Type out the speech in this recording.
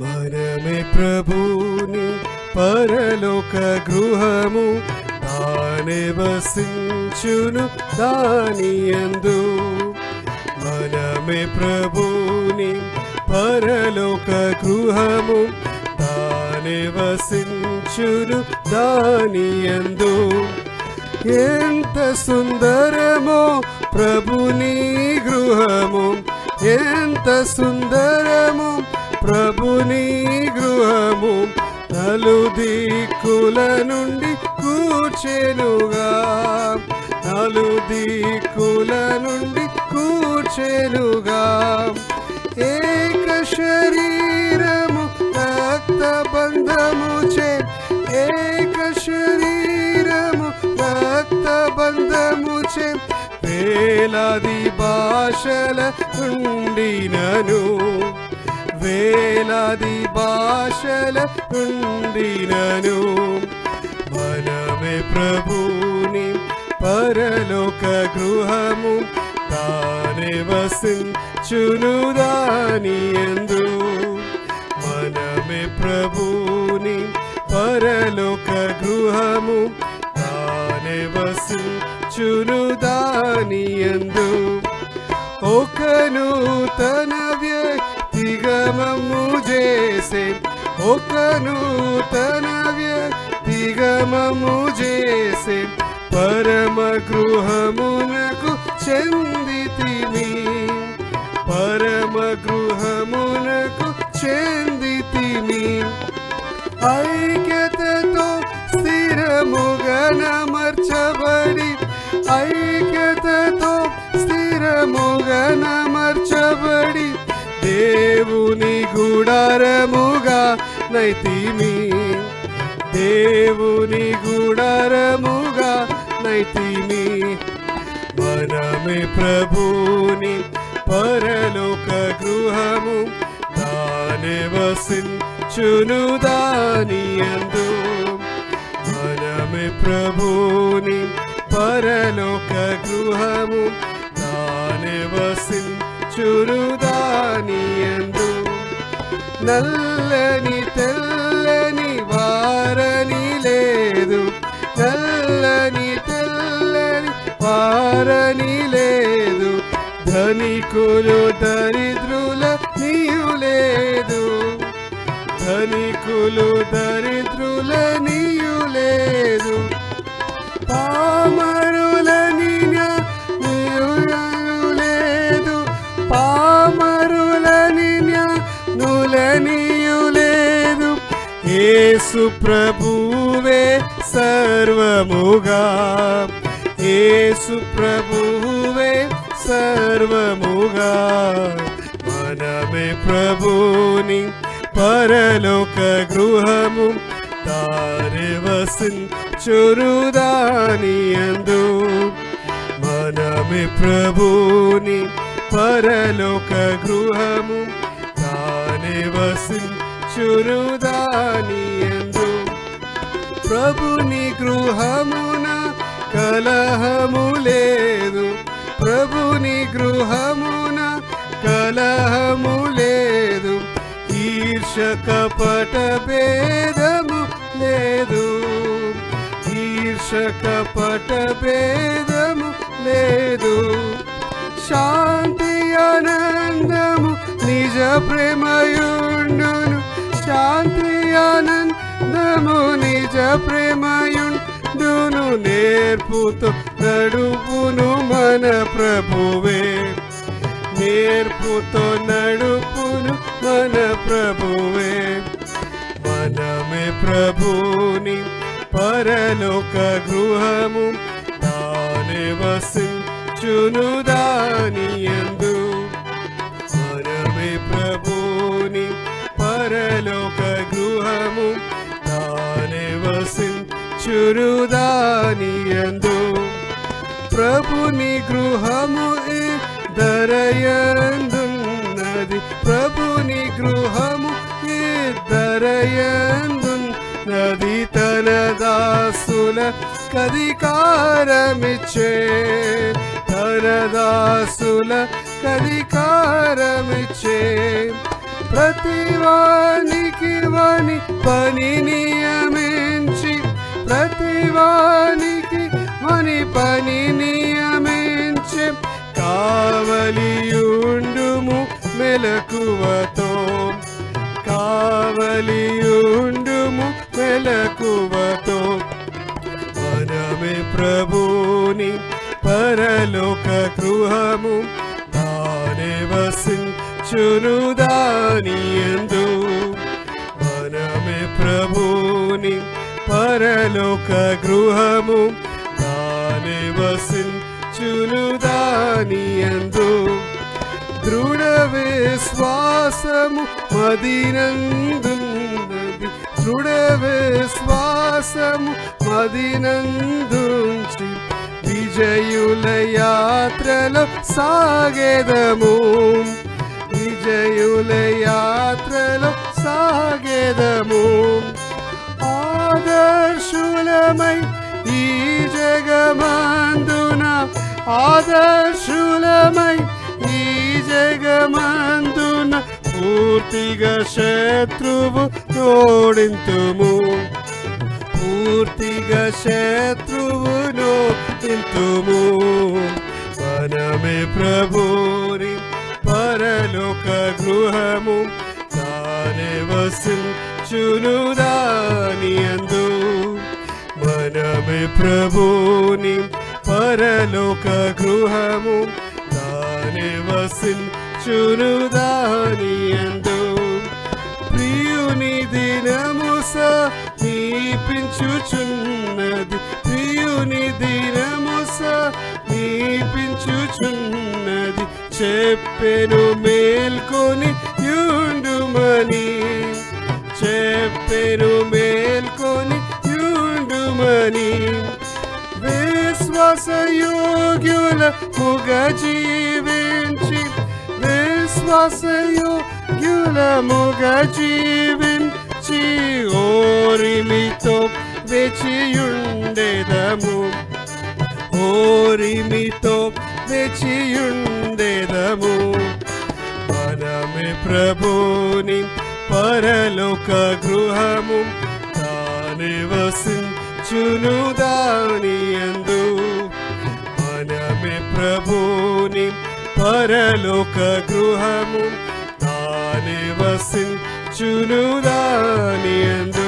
మనమే ప్రభుని పరలోక గృహము తానే వసించును దాని ఎందు మనమే ప్రభుని పరలోక గృహము తానే వసించును దాని ఎందు ఎంత సుందరమో ప్రభుని గృహము ఎంత సుందరము ప్రభు నలుదిక్కుల నుండి కూర్చెనుగా. నలుదిక్కుల నుండి కూర్చెనుగా. ఏక శరీరము రక్త బంధము చే. ఏక శరీరము రక్త బంధము చే. వేలాది భాషల ఉండినను వేలాది భాషల ఉండినను మనమే ప్రభుని పరలోక గృహము తానే వసించును దాని ఎందు మనమే ప్రభుని పరలోక గృహము తానే వసించును దాని ఎందు ఒక నూతన ఒక నూతన వ్యక్తిగమము చేసే పరమ గృహమునకు చెందితిమి. పరమ గృహమునకు చెందితిమి. ఐక్యతతో స్థిరముగా నమర్చబడి ఐక్యతతో స్థిరముగా నమర్చబడి దేవుని గుడారము నైతిమి దేవుని గుడరముగా నైతిమి. మనమే ప్రభుని పరలోక గృహము తానే వసించును దాని అందు మనమే ప్రభుని పరలోక గృహము తానే వసించును నల్లని తెల్లని వారని లేదు. నల్లని తెల్లని వారని లేదు. ధనికులు దరిద్రుల నీయు లేదు. ధనికులు దరిద్రుల నీయు లేదు. పామర యేసు ప్రభువే సర్వముగా. యేసు ప్రభువే సర్వముగా. మనమే ప్రభుని పరలోక గృహము తారే వసించురుదాని అందు మనమే ప్రభుని పరలోక గృహము తానే వసించురుదాని అందు ప్రభుని గృహమున కలహము లేదు. ప్రభుని గృహమున కలహము లేదు. ఈర్ష కపట భేదము లేదు. ఈర్ష కపట భేదము లేదు. శాంతి ఆనందము నిజ ప్రేమయు శాంతి ఆనందము నిజ ప్రేమయుండును నేర్పుతో నడుపును మన ప్రభువే. నేర్పుతో నడుపును మన ప్రభువే. మనమే ప్రభుని పరలోక గృహము తానే వసించును దాని వసించును ప్రభుని గృహము ఈ దరయందున్నది ప్రభుని గృహము ఈ దరయందున్నది తన దాసుల కధికారమిచ్చే తన దాసుల కధికారమిచ్చే ప్రతివానికి వాని పని నియమే ప్రతివానికి మని పని నియమించి కావలియుండుము మెలకువతో. కావలియుండుము మెలకువతో. మనమే ప్రభుని పరలోక గృహము దానే వసించును దాని ఎందు. మనమే ప్రభుని పరలోక గృహము దానే వసించును దాని ఎందు దృఢ విశ్వాసము మదినందున్నది దృఢ విశ్వాసము మదినందుంచి విజయుల యాత్రలో సాగేదము విజయుల యాత్రలో సాగేదము ఆదర్శులమై ఈ జగమందున ఆదర్శులమై ఈ జగమందున పూర్తిగా శత్రువు తోడింతుము పూర్తిగా శత్రువును ఇంతుము మనమే ప్రభుని పరలోక గృహము తానే వసించును దాని అందు. ప్రభుని పరలోక గృహము తానే వసించును దాని ఎందు. ప్రియుని దినము సమీపించుచున్నది. ప్రియుని దినము సమీపించుచున్నది. చెప్పెను మేల్కొని యుండుమని చెప్పెను మేల్ విశ్వాసయోగ్యుల ముగ జీవించి విశ్వాసయోగ్యుల ముగ జీవించి ఓరిమితో వెచియుండెదము. ఓరిమితో వెచియుండెదము. మనమే ప్రభుని పరలోక గృహము తానే వసించును దాని అందు పరలోక గృహము తానే వసించును దాని అందు